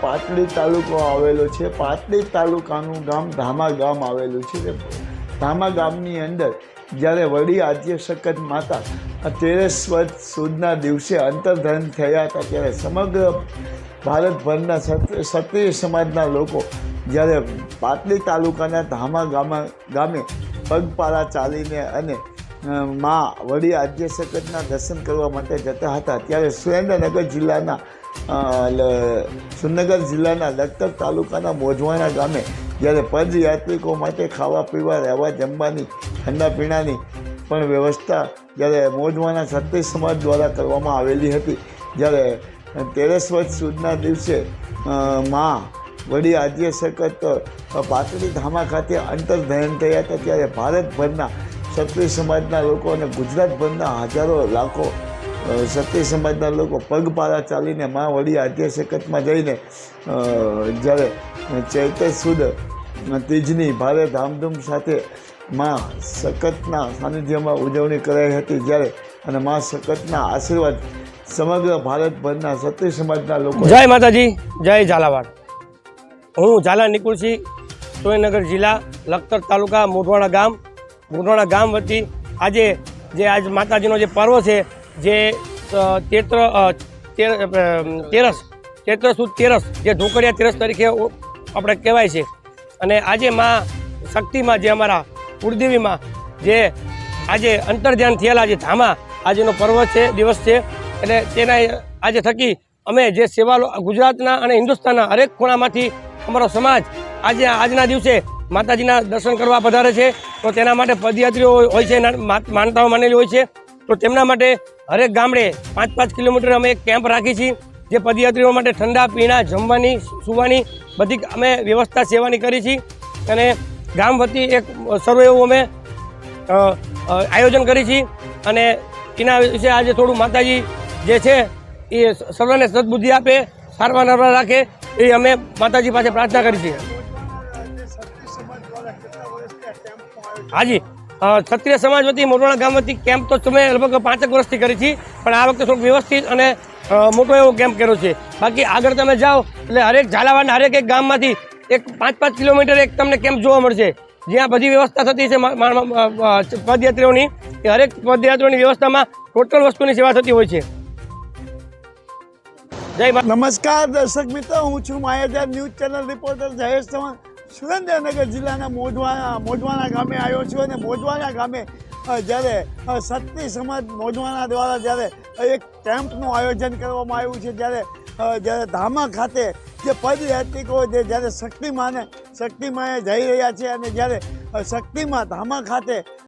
પાટડી તાલુકો આવેલો છે. પાટડી તાલુકાનું ગામ ધામા ગામ આવેલું છે ધામા ગામની અંદર જ્યારે વડી આદ્ય શકત માતા વર્ષ સુદના દિવસે અંતર્ધન થયા હતા ત્યારે સમગ્ર ભારતભરના ક્ષત્રિય સમાજના લોકો જ્યારે પાટડી તાલુકાના ધામા ગામા, ગામે પગપાળા ચાલીને અને મા વડી આદ્ય શકતના દર્શન કરવા માટે જતા હતા. ત્યારે સુરેન્દ્રનગર જિલ્લાના સુરનગર જિલ્લાના લખતર તાલુકાના મોજવાણા ગામે જ્યારે પદયાત્રિકો માટે ખાવા પીવા, રહેવા, જમવાની, ઠંડા પીણાની પણ વ્યવસ્થા જ્યારે મોજવાના ક્ષત્રિય સમાજ દ્વારા કરવામાં આવેલી હતી. જ્યારે તેરસ વર્ષ સુધના દિવસે માં વડી આદ્ય શકત પાતળી ધામા ખાતે અંતર્ધયન થયા હતા. ત્યારે ભારતભરના ક્ષત્રિય સમાજના લોકો અને ગુજરાતભરના હજારો લાખો ક્ષત્રિય સમાજના લોકો પગપાળા ચાલીને મા વડી આદ્ય શકતમાં જઈને જ્યારે ચૈત્ર સુદ તીજની ભારે ધામધૂમ સાથે મા શકતના સાનિધ્યમાં ઉજવણી કરાઈ હતી જ્યારે, અને મા શકતના આશીર્વાદ સમગ્ર ભારતભરના ક્ષત્રિય સમાજના લોકો જય માતાજી, જય ઝાલાવાડ. હું ઝાલા નિકુળસિંહ સુરેન્દ્રનગર જિલ્લા લખતર તાલુકા મોઢવાડા ગામ મોઢવાડા ગામ વતી આજે જે આજ માતાજીનો જે પર્વ છે, જે તેત્ર તેરસ ચૈત્ર સુદ તેરસ જે ઢોકળિયા તેરસ તરીકે આપણે કહેવાય છે. અને આજે માં શક્તિમાં જે અમારા કુળદેવીમાં જે આજે અંતર્ધ્યાન થયેલા જે ધામા, આજનો પર્વ છે, દિવસ છે, એટલે તેના આજે થકી અમે જે સેવા ગુજરાતના અને હિન્દુસ્તાનના હરેક ખૂણામાંથી અમારો સમાજ આજે આજના દિવસે માતાજીના દર્શન કરવા પધારે છે, તો તેના માટે પદયાત્રીઓ હોય છે માનતાઓ માનેલી હોય છે. તો તેમના માટે હરેક ગામડે પાંચ પાંચ કિલોમીટર અમે એક કેમ્પ રાખી છીએ, જે પદયાત્રીઓ માટે ઠંડા, પીણા, જમવાની સુવાની બધી અમે વ્યવસ્થા સેવાની કરી છીએ. અને ગામ વતી એક સર્વ એવું અમે આયોજન કરી છીએ. અને એના વિશે આજે થોડું માતાજી જે છે, એ સર્વને સદબુદ્ધિ આપે, સારવાર નરવા રાખે, એ અમે માતાજી પાસે પ્રાર્થના કરી છીએ. હાજી. ક્ષત્રિય સમાજ વતી મોટવાડા ગામ વતી કેમ્પ તો તમે લગભગ પાંચેક વર્ષથી કરી છે, પણ આ વખતે થોડુંક વ્યવસ્થિત અને મોટો એવો કેમ્પ કર્યો છે. બાકી આગળ તમે જાઓ, એટલે હરેક ઝાલાવાડના હરેક એક ગામમાંથી એક પાંચ પાંચ કિલોમીટર એક તમને કેમ્પ જોવા મળશે. જ્યાં બધી વ્યવસ્થા થતી છે પદયાત્રીઓની, એ હરેક પદયાત્રીઓની વ્યવસ્થામાં ટોટલ વસ્તુની સેવા થતી હોય છે. જય નમસ્કાર દર્શક મિત્રો, હું છું Mayajar news channel reporter Jayesh Chauhan. Surendranagar જિલ્લાના મોઢવાના મોઢવાના ગામે આવ્યો છું અને મોઢવાના ગામે જ્યારે સત્તી સમાજ મોઢવાના દ્વારા જ્યારે એક કેમ્પનું આયોજન કરવામાં આવ્યું છે, જ્યારે જ્યારે ધામા ખાતે જે પદયાત્રિકો જે જ્યારે શક્તિમાને શક્તિમાએ જઈ રહ્યા છે અને જ્યારે શક્તિમાં ધામા ખાતે